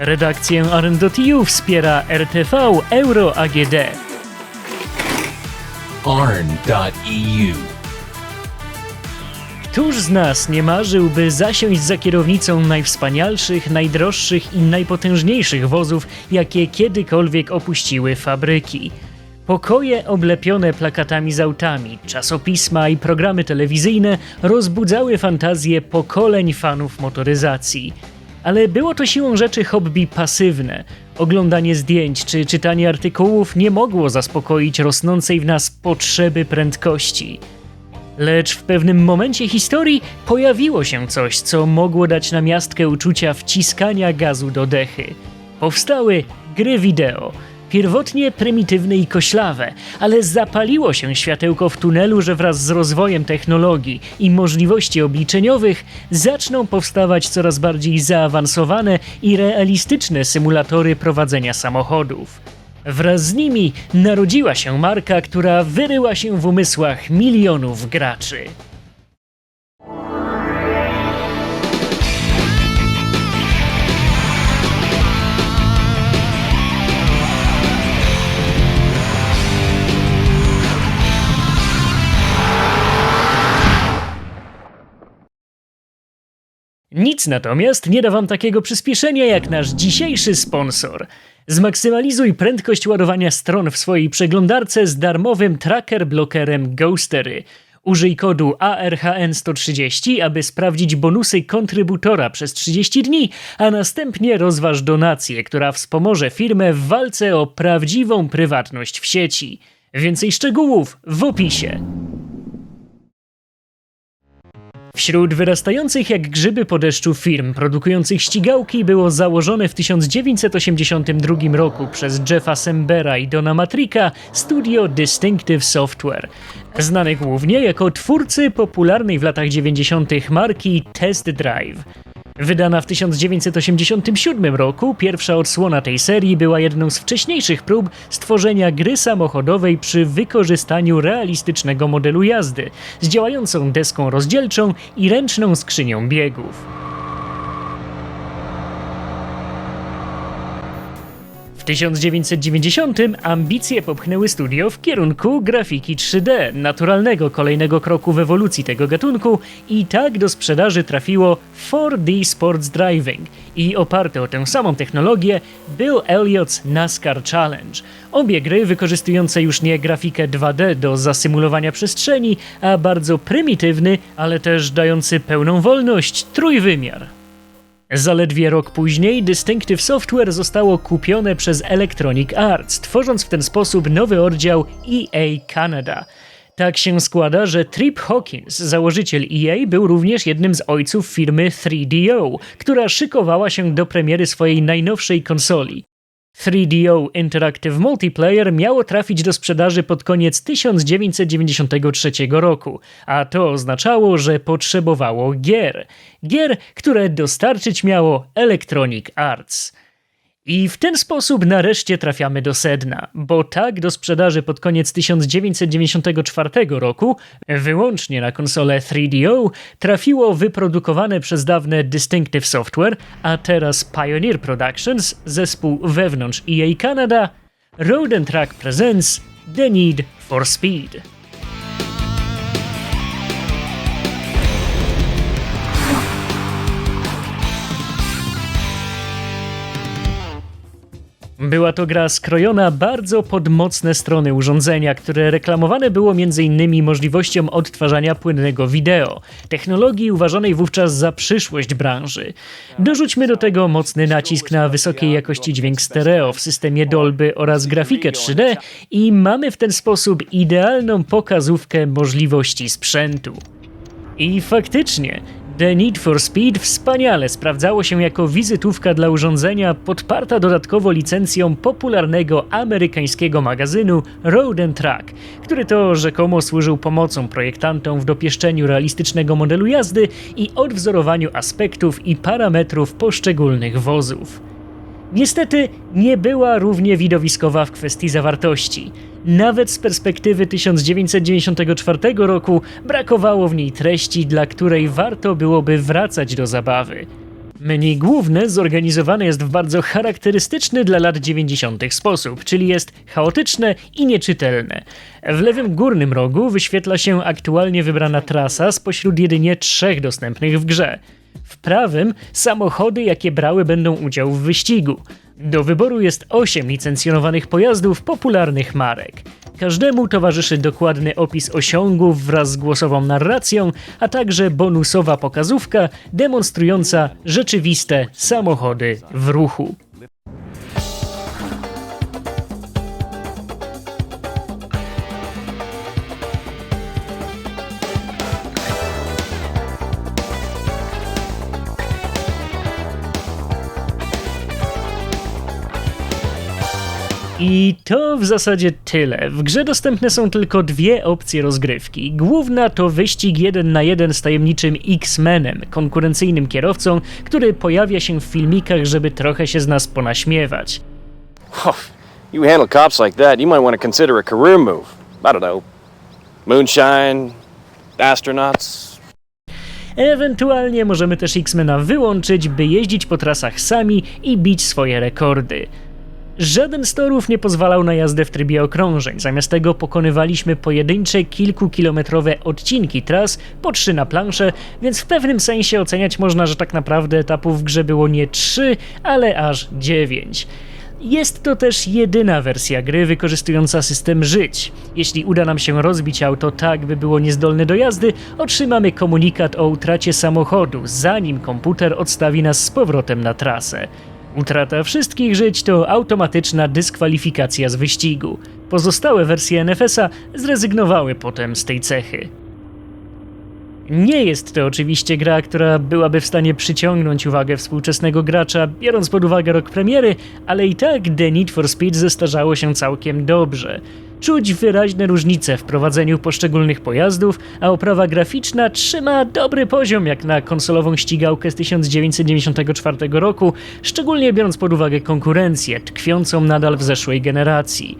Redakcję ARN.eu wspiera RTV Euro AGD. arn.eu. Któż z nas nie marzyłby zasiąść za kierownicą najwspanialszych, najdroższych i najpotężniejszych wozów, jakie kiedykolwiek opuściły fabryki? Pokoje oblepione plakatami z autami, czasopisma i programy telewizyjne rozbudzały fantazję pokoleń fanów motoryzacji. Ale było to siłą rzeczy hobby pasywne. Oglądanie zdjęć czy czytanie artykułów nie mogło zaspokoić rosnącej w nas potrzeby prędkości. Lecz w pewnym momencie historii pojawiło się coś, co mogło dać namiastkę uczucia wciskania gazu do dechy. Powstały gry wideo. Pierwotnie prymitywne i koślawe, ale zapaliło się światełko w tunelu, że wraz z rozwojem technologii i możliwości obliczeniowych zaczną powstawać coraz bardziej zaawansowane i realistyczne symulatory prowadzenia samochodów. Wraz z nimi narodziła się marka, która wyryła się w umysłach milionów graczy. Nic natomiast nie da Wam takiego przyspieszenia jak nasz dzisiejszy sponsor. Zmaksymalizuj prędkość ładowania stron w swojej przeglądarce z darmowym tracker blokerem Ghostery. Użyj kodu ARHN130, aby sprawdzić bonusy kontrybutora przez 30 dni, a następnie rozważ donację, która wspomoże firmę w walce o prawdziwą prywatność w sieci. Więcej szczegółów w opisie. Wśród wyrastających jak grzyby po deszczu firm produkujących ścigałki było założone w 1982 roku przez Jeffa Sembera i Dona Matrika studio Distinctive Software, znane głównie jako twórcy popularnej w latach 90. marki Test Drive. Wydana w 1987 roku, pierwsza odsłona tej serii była jedną z wcześniejszych prób stworzenia gry samochodowej przy wykorzystaniu realistycznego modelu jazdy z działającą deską rozdzielczą i ręczną skrzynią biegów. 1990 ambicje popchnęły studio w kierunku grafiki 3D, naturalnego kolejnego kroku w ewolucji tego gatunku i tak do sprzedaży trafiło 4D Sports Driving i oparte o tę samą technologię Bill Elliott's NASCAR Challenge. Obie gry wykorzystujące już nie grafikę 2D do zasymulowania przestrzeni, a bardzo prymitywny, ale też dający pełną wolność trójwymiar. Zaledwie rok później Distinctive Software zostało kupione przez Electronic Arts, tworząc w ten sposób nowy oddział EA Canada. Tak się składa, że Trip Hawkins, założyciel EA, był również jednym z ojców firmy 3DO, która szykowała się do premiery swojej najnowszej konsoli. 3DO Interactive Multiplayer miało trafić do sprzedaży pod koniec 1993 roku, a to oznaczało, że potrzebowało gier. Gier, które dostarczyć miało Electronic Arts. I w ten sposób nareszcie trafiamy do sedna, bo tak do sprzedaży pod koniec 1994 roku, wyłącznie na konsolę 3DO, trafiło wyprodukowane przez dawne Distinctive Software, a teraz Pioneer Productions, zespół wewnątrz EA Canada, Road and Track Presents The Need for Speed. Była to gra skrojona bardzo pod mocne strony urządzenia, które reklamowane było m.in. możliwością odtwarzania płynnego wideo, technologii uważanej wówczas za przyszłość branży. Dorzućmy do tego mocny nacisk na wysokiej jakości dźwięk stereo w systemie Dolby oraz grafikę 3D i mamy w ten sposób idealną pokazówkę możliwości sprzętu. I faktycznie, The Need for Speed wspaniale sprawdzało się jako wizytówka dla urządzenia podparta dodatkowo licencją popularnego amerykańskiego magazynu Road and Track, który to rzekomo służył pomocą projektantom w dopieszczeniu realistycznego modelu jazdy i odwzorowaniu aspektów i parametrów poszczególnych wozów. Niestety nie była równie widowiskowa w kwestii zawartości. Nawet z perspektywy 1994 roku brakowało w niej treści, dla której warto byłoby wracać do zabawy. Menu główne zorganizowane jest w bardzo charakterystyczny dla lat 90. sposób, czyli jest chaotyczne i nieczytelne. W lewym górnym rogu wyświetla się aktualnie wybrana trasa spośród jedynie trzech dostępnych w grze. W prawym samochody, jakie brały będą udział w wyścigu. Do wyboru jest 8 licencjonowanych pojazdów popularnych marek. Każdemu towarzyszy dokładny opis osiągów wraz z głosową narracją, a także bonusowa pokazówka demonstrująca rzeczywiste samochody w ruchu. I to w zasadzie tyle. W grze dostępne są tylko dwie opcje rozgrywki. Główna to wyścig jeden na jeden z tajemniczym X-Menem, konkurencyjnym kierowcą, który pojawia się w filmikach, żeby trochę się z nas ponaśmiewać. You handle cops like that, you might want to consider a career move. I don't know. Moonshine, astronauts. Ewentualnie możemy też X-Mena wyłączyć, by jeździć po trasach sami i bić swoje rekordy. Żaden z torów nie pozwalał na jazdę w trybie okrążeń, zamiast tego pokonywaliśmy pojedyncze kilkukilometrowe odcinki tras po trzy na planszę, więc w pewnym sensie oceniać można, że tak naprawdę etapów w grze było nie trzy, ale aż dziewięć. Jest to też jedyna wersja gry wykorzystująca system żyć. Jeśli uda nam się rozbić auto tak, by było niezdolne do jazdy, otrzymamy komunikat o utracie samochodu, zanim komputer odstawi nas z powrotem na trasę. Utrata wszystkich żyć to automatyczna dyskwalifikacja z wyścigu. Pozostałe wersje NFS-a zrezygnowały potem z tej cechy. Nie jest to oczywiście gra, która byłaby w stanie przyciągnąć uwagę współczesnego gracza, biorąc pod uwagę rok premiery, ale i tak The Need for Speed zestarzało się całkiem dobrze. Czuć wyraźne różnice w prowadzeniu poszczególnych pojazdów, a oprawa graficzna trzyma dobry poziom jak na konsolową ścigałkę z 1994 roku, szczególnie biorąc pod uwagę konkurencję tkwiącą nadal w zeszłej generacji.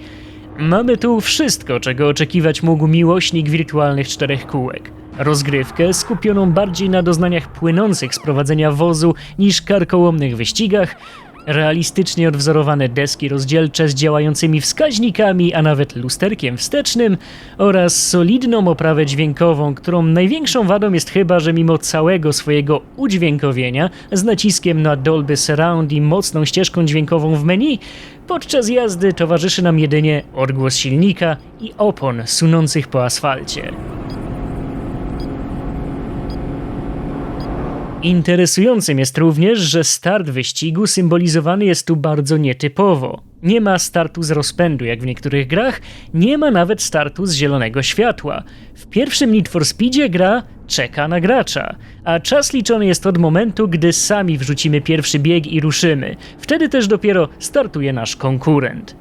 Mamy tu wszystko, czego oczekiwać mógł miłośnik wirtualnych czterech kółek. Rozgrywkę skupioną bardziej na doznaniach płynących z prowadzenia wozu niż karkołomnych wyścigach, realistycznie odwzorowane deski rozdzielcze z działającymi wskaźnikami, a nawet lusterkiem wstecznym oraz solidną oprawę dźwiękową, którą największą wadą jest chyba, że mimo całego swojego udźwiękowienia z naciskiem na Dolby Surround i mocną ścieżką dźwiękową w menu, podczas jazdy towarzyszy nam jedynie odgłos silnika i opon sunących po asfalcie. Interesującym jest również, że start wyścigu symbolizowany jest tu bardzo nietypowo. Nie ma startu z rozpędu jak w niektórych grach, nie ma nawet startu z zielonego światła. W pierwszym Need for Speedzie gra czeka na gracza, a czas liczony jest od momentu, gdy sami wrzucimy pierwszy bieg i ruszymy. Wtedy też dopiero startuje nasz konkurent.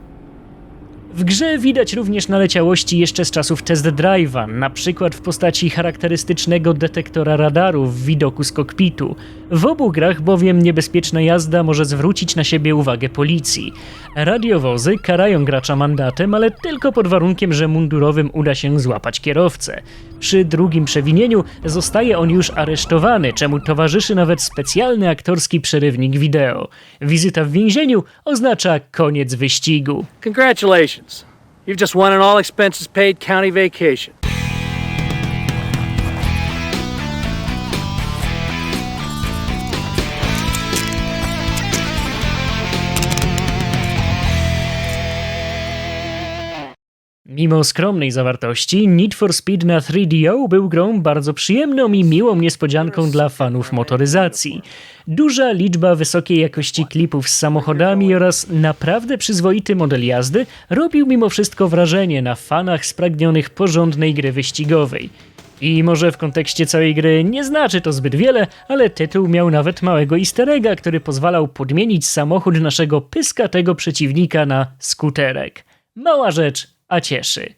W grze widać również naleciałości jeszcze z czasów test drive'a, na przykład w postaci charakterystycznego detektora radaru w widoku z kokpitu. W obu grach bowiem niebezpieczna jazda może zwrócić na siebie uwagę policji. Radiowozy karają gracza mandatem, ale tylko pod warunkiem, że mundurowym uda się złapać kierowcę. Przy drugim przewinieniu zostaje on już aresztowany, czemu towarzyszy nawet specjalny aktorski przerywnik wideo. Wizyta w więzieniu oznacza koniec wyścigu. Congratulations. You've just won an all expenses paid county vacation. Mimo skromnej zawartości, Need for Speed na 3DO był grą bardzo przyjemną i miłą niespodzianką dla fanów motoryzacji. Duża liczba wysokiej jakości klipów z samochodami oraz naprawdę przyzwoity model jazdy robił mimo wszystko wrażenie na fanach spragnionych porządnej gry wyścigowej. I może w kontekście całej gry nie znaczy to zbyt wiele, ale tytuł miał nawet małego easter egga, który pozwalał podmienić samochód naszego pyskatego przeciwnika na skuterek. Mała rzecz, a cieszy.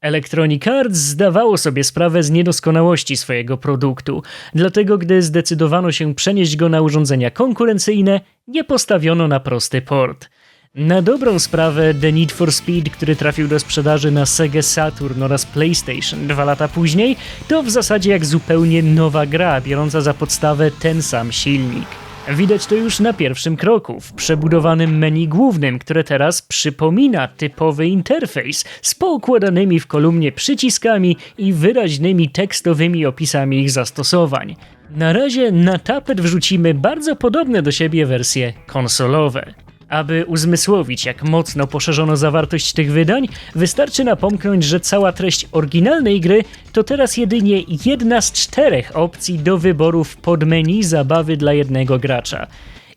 Electronic Arts zdawało sobie sprawę z niedoskonałości swojego produktu, dlatego gdy zdecydowano się przenieść go na urządzenia konkurencyjne, nie postawiono na prosty port. Na dobrą sprawę The Need for Speed, który trafił do sprzedaży na Sega Saturn oraz PlayStation dwa lata później, to w zasadzie jak zupełnie nowa gra, biorąca za podstawę ten sam silnik. Widać to już na pierwszym kroku, w przebudowanym menu głównym, które teraz przypomina typowy interfejs z poukładanymi w kolumnie przyciskami i wyraźnymi tekstowymi opisami ich zastosowań. Na razie na tapet wrzucimy bardzo podobne do siebie wersje konsolowe. Aby uzmysłowić, jak mocno poszerzono zawartość tych wydań, wystarczy napomknąć, że cała treść oryginalnej gry to teraz jedynie jedna z czterech opcji do wyboru w podmenu zabawy dla jednego gracza.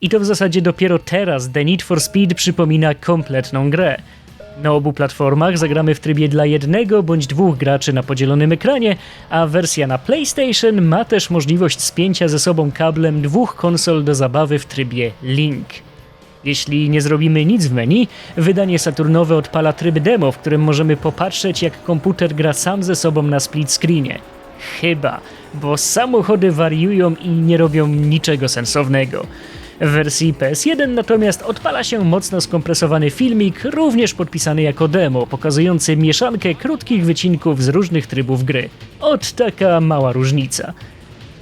I to w zasadzie dopiero teraz The Need for Speed przypomina kompletną grę. Na obu platformach zagramy w trybie dla jednego bądź dwóch graczy na podzielonym ekranie, a wersja na PlayStation ma też możliwość spięcia ze sobą kablem dwóch konsol do zabawy w trybie Link. Jeśli nie zrobimy nic w menu, wydanie Saturnowe odpala tryb demo, w którym możemy popatrzeć jak komputer gra sam ze sobą na split screenie. Chyba, bo samochody wariują i nie robią niczego sensownego. W wersji PS1 natomiast odpala się mocno skompresowany filmik, również podpisany jako demo, pokazujący mieszankę krótkich wycinków z różnych trybów gry. Ot taka mała różnica.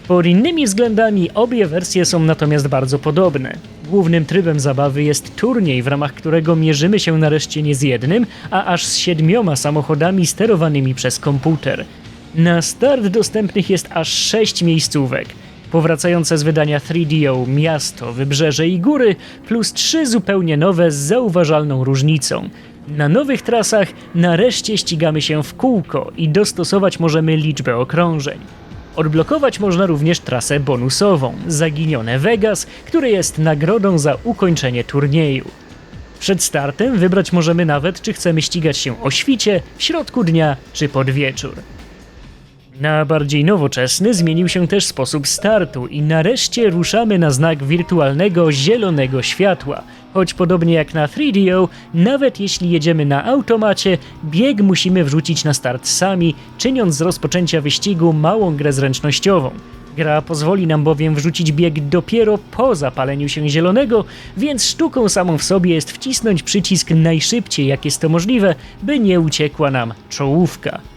Pod innymi względami obie wersje są natomiast bardzo podobne. Głównym trybem zabawy jest turniej, w ramach którego mierzymy się nareszcie nie z jednym, a aż z siedmioma samochodami sterowanymi przez komputer. Na start dostępnych jest aż sześć miejscówek. Powracające z wydania 3DO miasto, wybrzeże i góry, plus trzy zupełnie nowe z zauważalną różnicą. Na nowych trasach nareszcie ścigamy się w kółko i dostosować możemy liczbę okrążeń. Odblokować można również trasę bonusową Zaginione Vegas, które jest nagrodą za ukończenie turnieju. Przed startem wybrać możemy nawet, czy chcemy ścigać się o świcie, w środku dnia czy pod wieczór. Na bardziej nowoczesny zmienił się też sposób startu i nareszcie ruszamy na znak wirtualnego zielonego światła. Choć podobnie jak na 3DO, nawet jeśli jedziemy na automacie, bieg musimy wrzucić na start sami, czyniąc z rozpoczęcia wyścigu małą grę zręcznościową. Gra pozwoli nam bowiem wrzucić bieg dopiero po zapaleniu się zielonego, więc sztuką samą w sobie jest wcisnąć przycisk najszybciej jak jest to możliwe, by nie uciekła nam czołówka.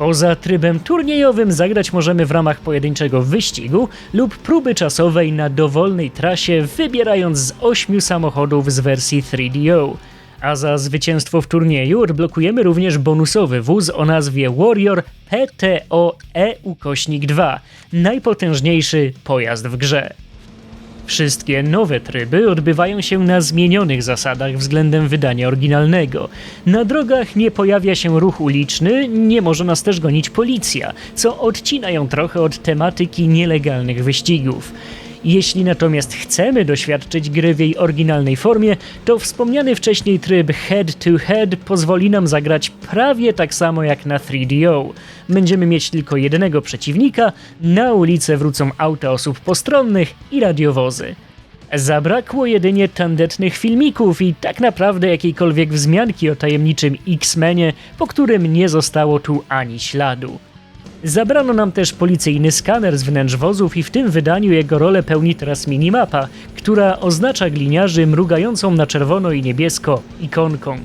Poza trybem turniejowym zagrać możemy w ramach pojedynczego wyścigu lub próby czasowej na dowolnej trasie, wybierając z ośmiu samochodów z wersji 3DO. A za zwycięstwo w turnieju odblokujemy również bonusowy wóz o nazwie Warrior PTO E ukośnik 2, najpotężniejszy pojazd w grze. Wszystkie nowe tryby odbywają się na zmienionych zasadach względem wydania oryginalnego. Na drogach nie pojawia się ruch uliczny, nie może nas też gonić policja, co odcina ją trochę od tematyki nielegalnych wyścigów. Jeśli natomiast chcemy doświadczyć gry w jej oryginalnej formie, to wspomniany wcześniej tryb head-to-head pozwoli nam zagrać prawie tak samo jak na 3DO. Będziemy mieć tylko jednego przeciwnika, na ulicę wrócą auta osób postronnych i radiowozy. Zabrakło jedynie tandetnych filmików i tak naprawdę jakiejkolwiek wzmianki o tajemniczym X-Menie, po którym nie zostało tu ani śladu. Zabrano nam też policyjny skaner z wnętrz wozów i w tym wydaniu jego rolę pełni teraz minimapa, która oznacza gliniarzy mrugającą na czerwono i niebiesko ikonką.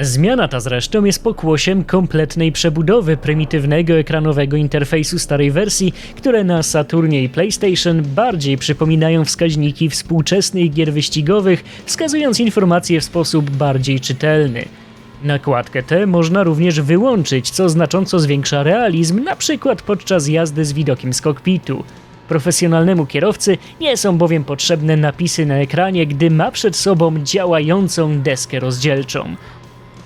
Zmiana ta zresztą jest pokłosiem kompletnej przebudowy prymitywnego ekranowego interfejsu starej wersji, które na Saturnie i PlayStation bardziej przypominają wskaźniki współczesnych gier wyścigowych, wskazując informacje w sposób bardziej czytelny. Nakładkę tę można również wyłączyć, co znacząco zwiększa realizm, na przykład podczas jazdy z widokiem z kokpitu. Profesjonalnemu kierowcy nie są bowiem potrzebne napisy na ekranie, gdy ma przed sobą działającą deskę rozdzielczą.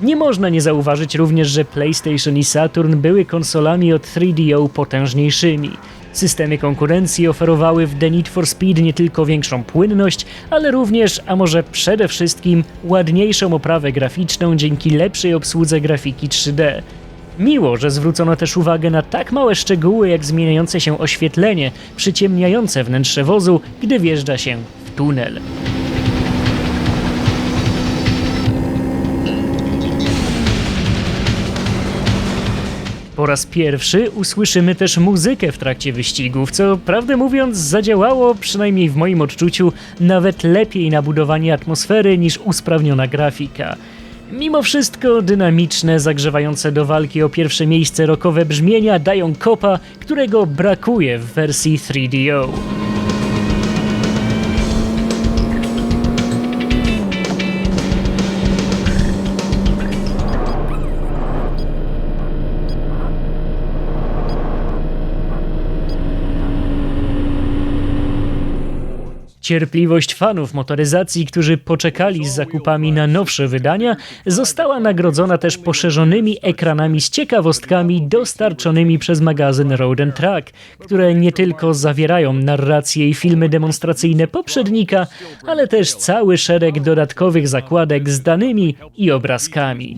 Nie można nie zauważyć również, że PlayStation i Saturn były konsolami od 3DO potężniejszymi. Systemy konkurencji oferowały w The Need for Speed nie tylko większą płynność, ale również, a może przede wszystkim, ładniejszą oprawę graficzną dzięki lepszej obsłudze grafiki 3D. Miło, że zwrócono też uwagę na tak małe szczegóły jak zmieniające się oświetlenie, przyciemniające wnętrze wozu, gdy wjeżdża się w tunel. Po raz pierwszy usłyszymy też muzykę w trakcie wyścigów, co prawdę mówiąc zadziałało, przynajmniej w moim odczuciu, nawet lepiej na budowanie atmosfery niż usprawniona grafika. Mimo wszystko dynamiczne, zagrzewające do walki o pierwsze miejsce rockowe brzmienia dają kopa, którego brakuje w wersji 3DO. Cierpliwość fanów motoryzacji, którzy poczekali z zakupami na nowsze wydania, została nagrodzona też poszerzonymi ekranami z ciekawostkami dostarczonymi przez magazyn Road and Track, które nie tylko zawierają narracje i filmy demonstracyjne poprzednika, ale też cały szereg dodatkowych zakładek z danymi i obrazkami.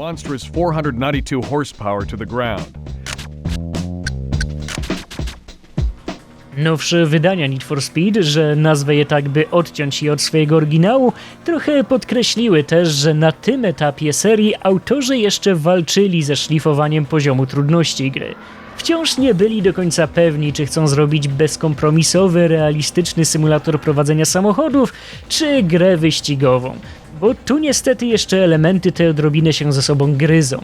Nowsze wydania Need for Speed, że nazwę je tak, by odciąć je od swojego oryginału, trochę podkreśliły też, że na tym etapie serii autorzy jeszcze walczyli ze szlifowaniem poziomu trudności gry. Wciąż nie byli do końca pewni, czy chcą zrobić bezkompromisowy, realistyczny symulator prowadzenia samochodów, czy grę wyścigową. Bo tu niestety jeszcze elementy te odrobinę się ze sobą gryzą.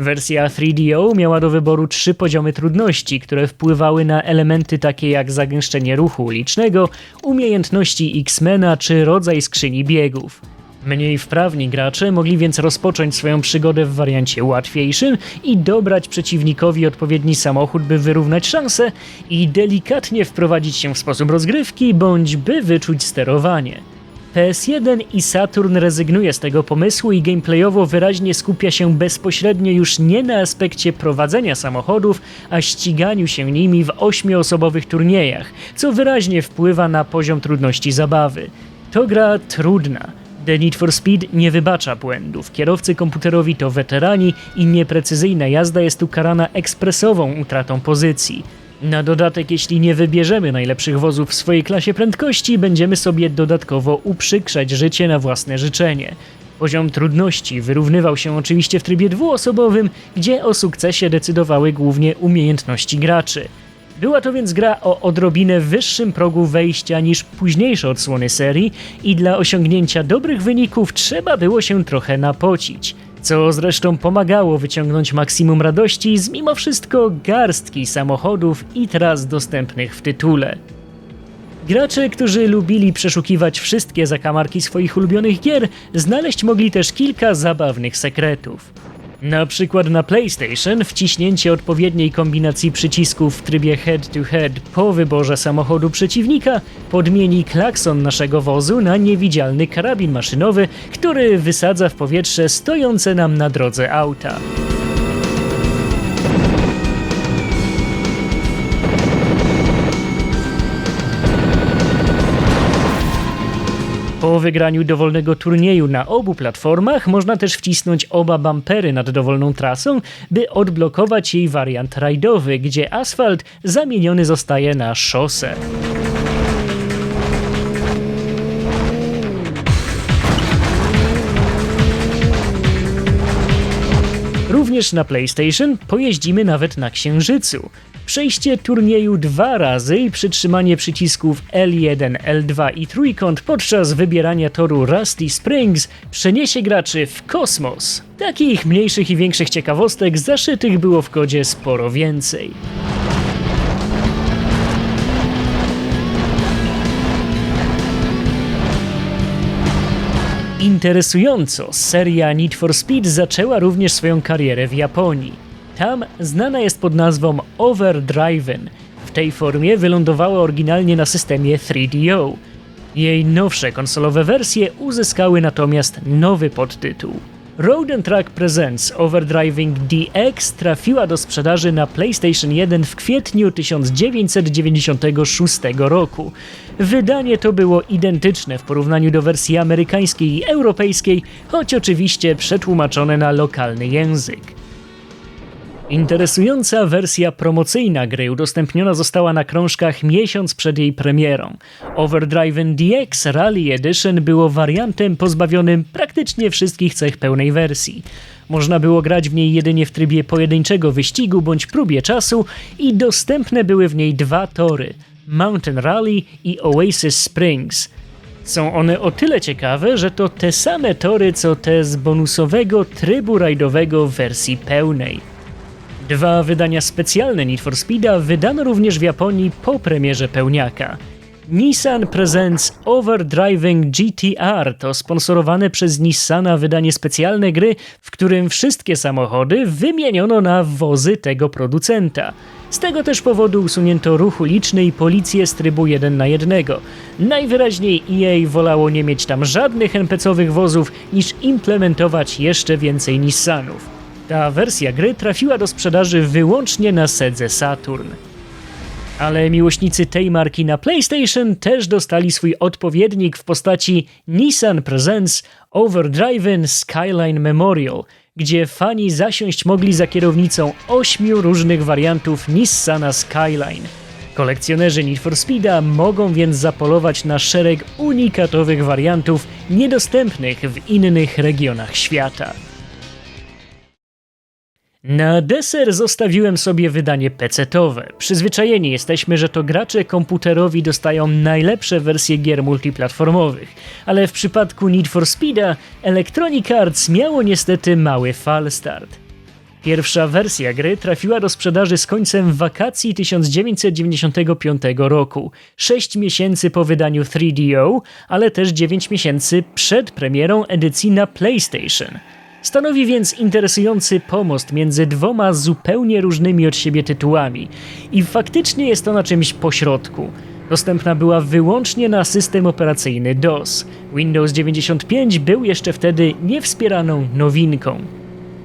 Wersja 3DO miała do wyboru trzy poziomy trudności, które wpływały na elementy takie jak zagęszczenie ruchu ulicznego, umiejętności X-Mena czy rodzaj skrzyni biegów. Mniej wprawni gracze mogli więc rozpocząć swoją przygodę w wariancie łatwiejszym i dobrać przeciwnikowi odpowiedni samochód, by wyrównać szanse i delikatnie wprowadzić się w sposób rozgrywki, bądź by wyczuć sterowanie. PS1 i Saturn rezygnuje z tego pomysłu i gameplayowo wyraźnie skupia się bezpośrednio już nie na aspekcie prowadzenia samochodów, a ściganiu się nimi w ośmioosobowych turniejach, co wyraźnie wpływa na poziom trudności zabawy. To gra trudna. The Need for Speed nie wybacza błędów. Kierowcy komputerowi to weterani i nieprecyzyjna jazda jest tu karana ekspresową utratą pozycji. Na dodatek, jeśli nie wybierzemy najlepszych wozów w swojej klasie prędkości, będziemy sobie dodatkowo uprzykrzać życie na własne życzenie. Poziom trudności wyrównywał się oczywiście w trybie dwuosobowym, gdzie o sukcesie decydowały głównie umiejętności graczy. Była to więc gra o odrobinę wyższym progu wejścia niż późniejsze odsłony serii i dla osiągnięcia dobrych wyników trzeba było się trochę napocić. Co zresztą pomagało wyciągnąć maksimum radości z mimo wszystko garstki samochodów i tras dostępnych w tytule. Gracze, którzy lubili przeszukiwać wszystkie zakamarki swoich ulubionych gier, znaleźć mogli też kilka zabawnych sekretów. Na przykład na PlayStation wciśnięcie odpowiedniej kombinacji przycisków w trybie head-to-head po wyborze samochodu przeciwnika podmieni klakson naszego wozu na niewidzialny karabin maszynowy, który wysadza w powietrze stojące nam na drodze auta. Po wygraniu dowolnego turnieju na obu platformach można też wcisnąć oba bampery nad dowolną trasą, by odblokować jej wariant rajdowy, gdzie asfalt zamieniony zostaje na szosę. Również na PlayStation pojeździmy nawet na Księżycu. Przejście turnieju dwa razy i przytrzymanie przycisków L1, L2 i trójkąt podczas wybierania toru Rusty Springs przeniesie graczy w kosmos. Takich mniejszych i większych ciekawostek zaszytych było w kodzie sporo więcej. Interesująco, seria Need for Speed zaczęła również swoją karierę w Japonii. Tam znana jest pod nazwą Overdriven. W tej formie wylądowała oryginalnie na systemie 3DO. Jej nowsze konsolowe wersje uzyskały natomiast nowy podtytuł. Road and Track Presents Overdriving DX trafiła do sprzedaży na PlayStation 1 w kwietniu 1996 roku. Wydanie to było identyczne w porównaniu do wersji amerykańskiej i europejskiej, choć oczywiście przetłumaczone na lokalny język. Interesująca wersja promocyjna gry udostępniona została na krążkach miesiąc przed jej premierą. Overdriven DX Rally Edition było wariantem pozbawionym praktycznie wszystkich cech pełnej wersji. Można było grać w niej jedynie w trybie pojedynczego wyścigu bądź próbie czasu i dostępne były w niej dwa tory: Mountain Rally i Oasis Springs. Są one o tyle ciekawe, że to te same tory co te z bonusowego trybu rajdowego w wersji pełnej. Dwa wydania specjalne Need for Speeda wydano również w Japonii po premierze pełniaka. Nissan Presents Overdriving GTR to sponsorowane przez Nissana wydanie specjalne gry, w którym wszystkie samochody wymieniono na wozy tego producenta. Z tego też powodu usunięto ruch uliczny i policję z trybu 1 na 1. Najwyraźniej EA wolało nie mieć tam żadnych NPC-owych wozów niż implementować jeszcze więcej Nissanów. Ta wersja gry trafiła do sprzedaży wyłącznie na Sedze Saturn. Ale miłośnicy tej marki na PlayStation też dostali swój odpowiednik w postaci Nissan Presents Overdriven Skyline Memorial, gdzie fani zasiąść mogli za kierownicą ośmiu różnych wariantów Nissana Skyline. Kolekcjonerzy Need for Speeda mogą więc zapolować na szereg unikatowych wariantów niedostępnych w innych regionach świata. Na deser zostawiłem sobie wydanie PC-towe. Przyzwyczajeni jesteśmy, że to gracze komputerowi dostają najlepsze wersje gier multiplatformowych, ale w przypadku Need for Speeda Electronic Arts miało niestety mały falstart. Pierwsza wersja gry trafiła do sprzedaży z końcem wakacji 1995 roku, 6 miesięcy po wydaniu 3DO, ale też 9 miesięcy przed premierą edycji na PlayStation. Stanowi więc interesujący pomost między dwoma zupełnie różnymi od siebie tytułami i faktycznie jest ona czymś pośrodku. Dostępna była wyłącznie na system operacyjny DOS. Windows 95 był jeszcze wtedy niewspieraną nowinką.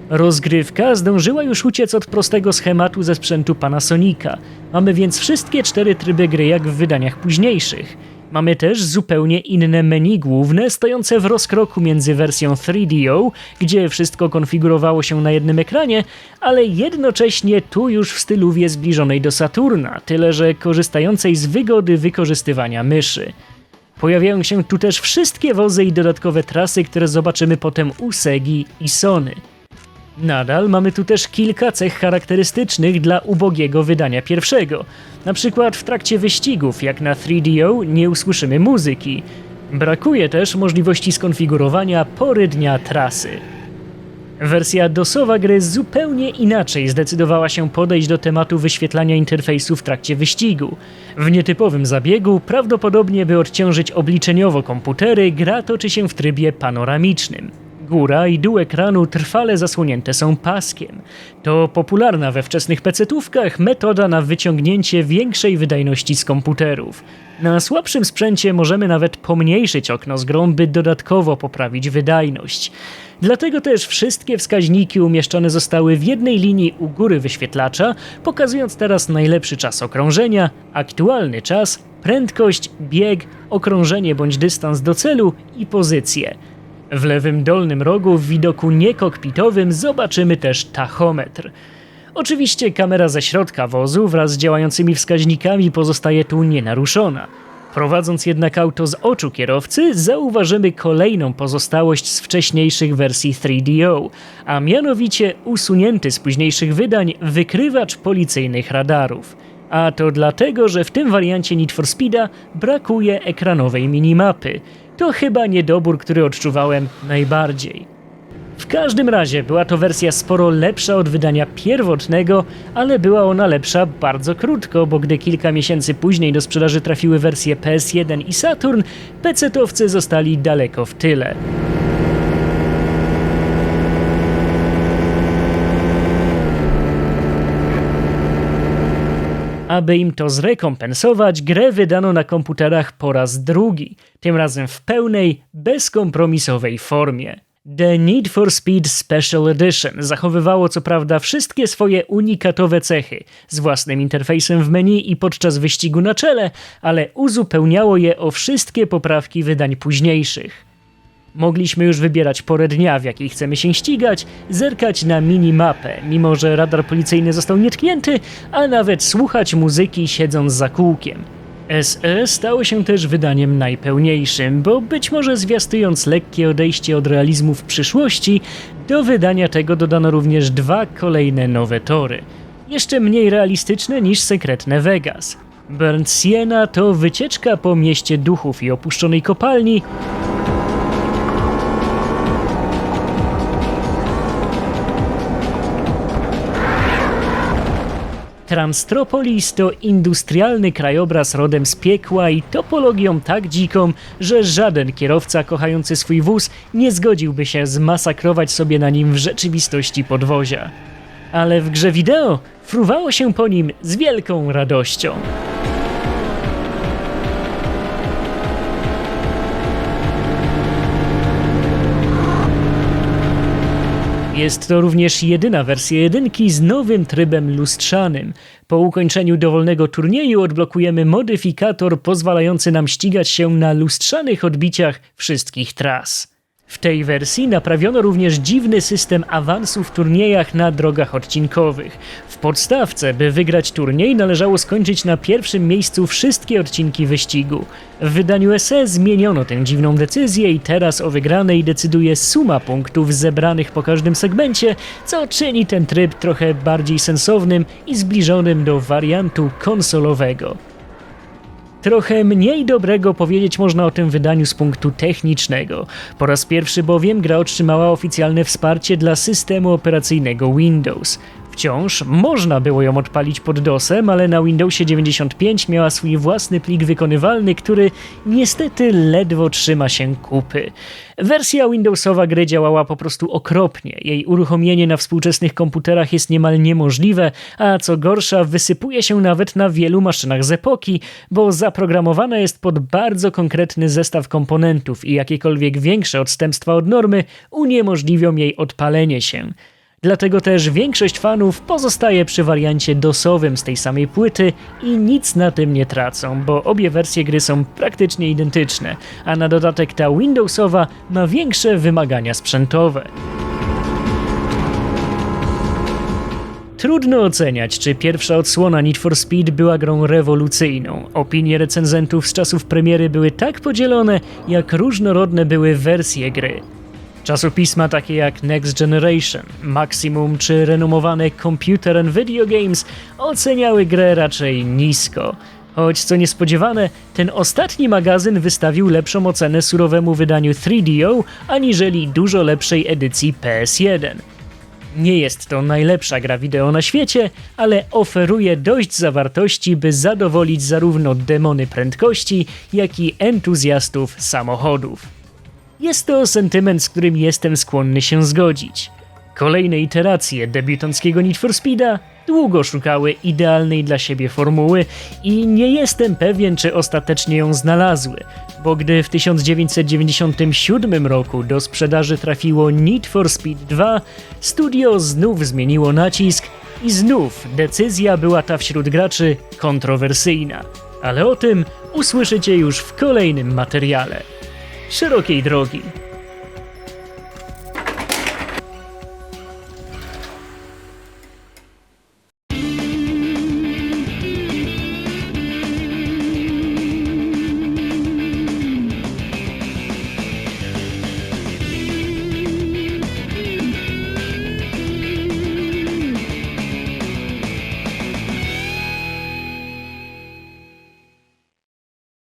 Rozgrywka zdążyła już uciec od prostego schematu ze sprzętu Panasonica. Mamy więc wszystkie cztery tryby gry jak w wydaniach późniejszych. Mamy też zupełnie inne menu główne, stojące w rozkroku między wersją 3DO, gdzie wszystko konfigurowało się na jednym ekranie, ale jednocześnie tu już w styluwie zbliżonej do Saturna, tyle że korzystającej z wygody wykorzystywania myszy. Pojawiają się tu też wszystkie wozy i dodatkowe trasy, które zobaczymy potem u Segi i Sony. Nadal mamy tu też kilka cech charakterystycznych dla ubogiego wydania pierwszego. Na przykład w trakcie wyścigów, jak na 3DO, nie usłyszymy muzyki. Brakuje też możliwości skonfigurowania pory dnia trasy. Wersja DOSowa gry zupełnie inaczej zdecydowała się podejść do tematu wyświetlania interfejsu w trakcie wyścigu. W nietypowym zabiegu, prawdopodobnie by odciążyć obliczeniowo komputery, gra toczy się w trybie panoramicznym. Góra i dół ekranu trwale zasłonięte są paskiem. To popularna we wczesnych pecetówkach metoda na wyciągnięcie większej wydajności z komputerów. Na słabszym sprzęcie możemy nawet pomniejszyć okno z grą, by dodatkowo poprawić wydajność. Dlatego też wszystkie wskaźniki umieszczone zostały w jednej linii u góry wyświetlacza, pokazując teraz najlepszy czas okrążenia, aktualny czas, prędkość, bieg, okrążenie bądź dystans do celu i pozycję. W lewym dolnym rogu w widoku niekokpitowym zobaczymy też tachometr. Oczywiście kamera ze środka wozu wraz z działającymi wskaźnikami pozostaje tu nienaruszona. Prowadząc jednak auto z oczu kierowcy, zauważymy kolejną pozostałość z wcześniejszych wersji 3DO, a mianowicie usunięty z późniejszych wydań wykrywacz policyjnych radarów. A to dlatego, że w tym wariancie Need for Speeda brakuje ekranowej minimapy. To chyba niedobór, który odczuwałem najbardziej. W każdym razie była to wersja sporo lepsza od wydania pierwotnego, ale była ona lepsza bardzo krótko, bo gdy kilka miesięcy później do sprzedaży trafiły wersje PS1 i Saturn, PC-towcy zostali daleko w tyle. Aby im to zrekompensować, grę wydano na komputerach po raz drugi, tym razem w pełnej, bezkompromisowej formie. The Need for Speed Special Edition zachowywało co prawda wszystkie swoje unikatowe cechy, z własnym interfejsem w menu i podczas wyścigu na czele, ale uzupełniało je o wszystkie poprawki wydań późniejszych. Mogliśmy już wybierać porę dnia, w jakiej chcemy się ścigać, zerkać na minimapę, mimo że radar policyjny został nietknięty, a nawet słuchać muzyki siedząc za kółkiem. SE stało się też wydaniem najpełniejszym, bo być może zwiastując lekkie odejście od realizmu w przyszłości, do wydania tego dodano również dwa kolejne nowe tory. Jeszcze mniej realistyczne niż sekretne Vegas. Burnt Siena to wycieczka po mieście duchów i opuszczonej kopalni, Transtropolis to industrialny krajobraz rodem z piekła i topologią tak dziką, że żaden kierowca kochający swój wóz nie zgodziłby się zmasakrować sobie na nim w rzeczywistości podwozia. Ale w grze wideo fruwało się po nim z wielką radością. Jest to również jedyna wersja jedynki z nowym trybem lustrzanym. Po ukończeniu dowolnego turnieju odblokujemy modyfikator pozwalający nam ścigać się na lustrzanych odbiciach wszystkich tras. W tej wersji naprawiono również dziwny system awansu w turniejach na drogach odcinkowych. W podstawce, by wygrać turniej, należało skończyć na pierwszym miejscu wszystkie odcinki wyścigu. W wydaniu SE zmieniono tę dziwną decyzję i teraz o wygranej decyduje suma punktów zebranych po każdym segmencie, co czyni ten tryb trochę bardziej sensownym i zbliżonym do wariantu konsolowego. Trochę mniej dobrego powiedzieć można o tym wydaniu z punktu technicznego. Po raz pierwszy bowiem gra otrzymała oficjalne wsparcie dla systemu operacyjnego Windows. Wciąż można było ją odpalić pod DOSem, ale na Windowsie 95 miała swój własny plik wykonywalny, który niestety ledwo trzyma się kupy. Wersja Windowsowa gry działała po prostu okropnie. Jej uruchomienie na współczesnych komputerach jest niemal niemożliwe, a co gorsza, wysypuje się nawet na wielu maszynach z epoki, bo zaprogramowana jest pod bardzo konkretny zestaw komponentów i jakiekolwiek większe odstępstwa od normy uniemożliwią jej odpalenie się. Dlatego też większość fanów pozostaje przy wariancie DOSowym z tej samej płyty i nic na tym nie tracą, bo obie wersje gry są praktycznie identyczne, a na dodatek ta Windowsowa ma większe wymagania sprzętowe. Trudno oceniać, czy pierwsza odsłona Need for Speed była grą rewolucyjną. Opinie recenzentów z czasów premiery były tak podzielone, jak różnorodne były wersje gry. Czasopisma takie jak Next Generation, Maximum czy renomowane Computer and Video Games oceniały grę raczej nisko. Choć co niespodziewane, ten ostatni magazyn wystawił lepszą ocenę surowemu wydaniu 3DO aniżeli dużo lepszej edycji PS1. Nie jest to najlepsza gra wideo na świecie, ale oferuje dość zawartości, by zadowolić zarówno demony prędkości, jak i entuzjastów samochodów. Jest to sentyment, z którym jestem skłonny się zgodzić. Kolejne iteracje debiutanckiego Need for Speeda długo szukały idealnej dla siebie formuły i nie jestem pewien, czy ostatecznie ją znalazły, bo gdy w 1997 roku do sprzedaży trafiło Need for Speed 2, studio znów zmieniło nacisk i znów decyzja była ta wśród graczy kontrowersyjna. Ale o tym usłyszycie już w kolejnym materiale. Szerokiej drogi.